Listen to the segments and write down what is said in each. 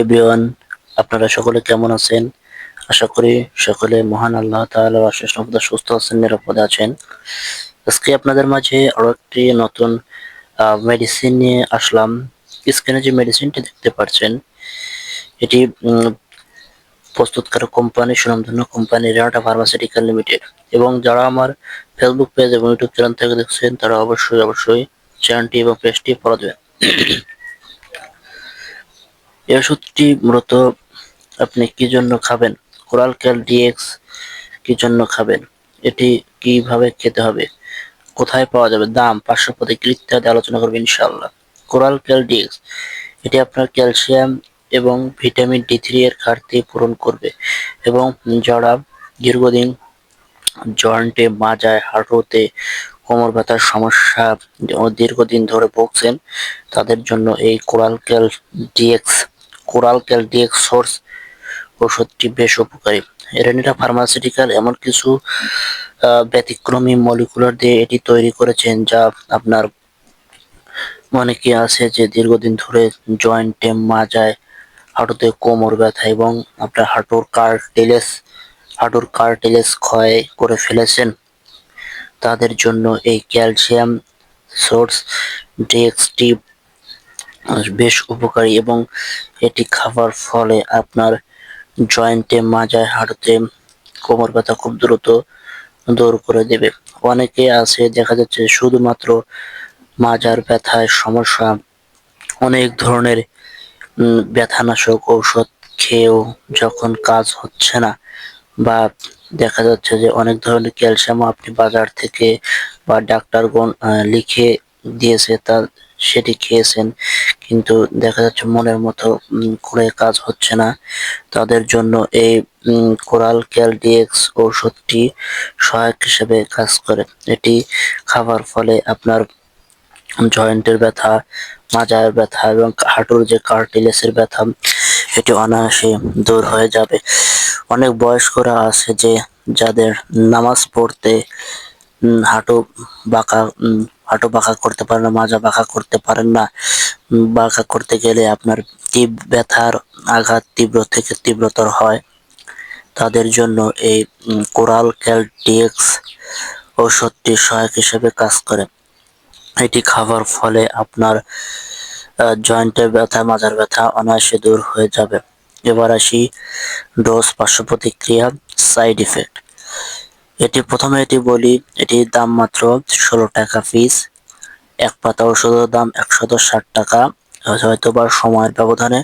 Everyone আপনারা সকলে কেমন আছেন? আশা করি সকলে মহান আল্লাহ তাআলার অশেষ রহমতে সুস্থ আছেন, নিরাপদে আছেন। আজকে আপনাদের মাঝে আরও একটি নতুন মেডিসিন নিয়ে আসলাম। স্ক্রিনে যে মেডিসিনটি দেখতে পাচ্ছেন, এটি প্রস্তুতকারক কোম্পানি, সুনামধন্য কোম্পানি, রেনাটা ফার্মাসিউটিক্যাল লিমিটেড। এবং যারা আমার ফেসবুক পেজ এবং ইউটিউব চ্যানেল থেকে দেখছেন, তারা অবশ্যই অবশ্যই চ্যানেলটি এবং পেজটি ফলো দেবেন। এই ওষুধটি মূলত আপনি কি জন্য খাবেন? কোরাল ক্যাল ডিএক্স কি জন্য খাবেন? এটি কীভাবে খেতে হবে? কোথায় পাওয়া যাবে? দাম পার্শ্ব প্রতিক্রিয়া ইত্যাদি আলোচনা করবে ইনশাআল্লাহ। কোরাল ক্যাল ডিএক্স এটি আপনার ক্যালসিয়াম এবং ভিটামিন ডি থ্রি এর ঘাটতি পূরণ করবে এবং যারা দীর্ঘদিন জয়েন্টে, মাজায়, হাঁটুতে কোমর ব্যথার সমস্যা দীর্ঘদিন ধরে ভুগছেন, তাদের জন্য এই coral cal DX coral cal DX source ওষুধটি বেশ উপকারী। রেনিটা ফার্মাসিউটিক্যাল এমন কিছু ব্যতিক্রমী মলিকুলার দিয়ে এটি তৈরি করেছেন যা আপনার অনেকে আছে যে দীর্ঘদিন ধরে জয়েন্টে মাজায় হাঁটুতে কোমর ব্যথা এবং আপনার হাঁটুর কার্টিলেজ হাঁটুর কার্টিলেজ ক্ষয় করে ফেলেছেন। তাদের জন্য এই ক্যালসিয়াম সোর্স ডিএক্সটি বেশ উপকারী এবং এটি খাবার ফলে আপনার জয়েন্টে মাজায়, হাঁটুতে কোমর ব্যথা খুব দ্রুত দূর করে দেবে। অনেকে আছে, দেখা যাচ্ছে শুধুমাত্র মাজার ব্যথায় সমস্যা, অনেক ধরনের ব্যথানাশক ঔষধ খেয়েও যখন কাজ হচ্ছে না বা দেখা যাচ্ছে যে অনেক ধরনের ক্যালসিয়াম আপনি বাজার থেকে বা ডাক্তারগণ লিখে দিয়েছে তা সেটি খেয়েছেন, কিন্তু দেখা যাচ্ছে মনের মতো করে কাজ হচ্ছে না। তাদের জন্য এই কোরাল ক্যাল ডিএক্স ঔষধটি সহায়ক হিসেবে কাজ করে। এটি খাবার ফলে আপনার জয়েন্টের ব্যথা, মাজার ব্যথা এবং হাঁটুর যে কার্টিলেসের ব্যথা, এটি অনায়াসে দূর হয়ে যাবে। অনেক বয়স্করা আছে যে, যাদের নামাজ পড়তে হাঁটু বাঁকা হাঁটু বাঁকা করতে পারেন না, মাজা বাঁকা করতে পারেন না। বাঁকা করতে গেলে আপনার তীব্র ব্যথার আঘাত তীব্র থেকে তীব্রতর হয়? তাদের জন্য এই কোরাল ক্যাল ডিএক্স ঔষধটি সহায়ক হিসেবে কাজ করে। এটি খাবার ফলে আপনার জয়েন্টের ব্যথা, মাজার ব্যথা অনায়াসে দূর হয়ে যাবে। এবার আসি ডোজ পার্শ্ব প্রতিক্রিয়া সাইড ইফেক্ট। এটি প্রথমে এটি বলি, এটির দাম মাত্র ষোলো টাকা পিস এক পাতা ওষুধের দাম একশত ষাট টাকা। হয়তো বা সময়ের ব্যবধানে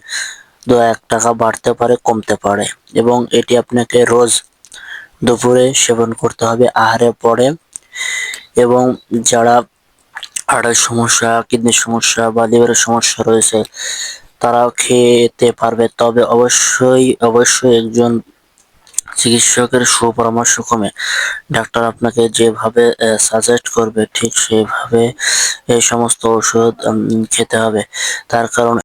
দু এক টাকা বাড়তে পারে, কমতে পারে। এবং এটি আপনাকে রোজ দুপুরে সেবন করতে হবে আহারের পরে। এবং যারা হার্টের সমস্যা, কিডনির সমস্যা বা লিভারের সমস্যা রয়েছে, তারাও খেতে পারবে। তবে অবশ্যই অবশ্যই একজন চিকিৎসকের সুপরামর্শ ক্রমে ডাক্তার আপনাকে যেভাবে সাজেস্ট করবে, ঠিক সেভাবে এই সমস্ত ওষুধ খেতে হবে। তার কারণ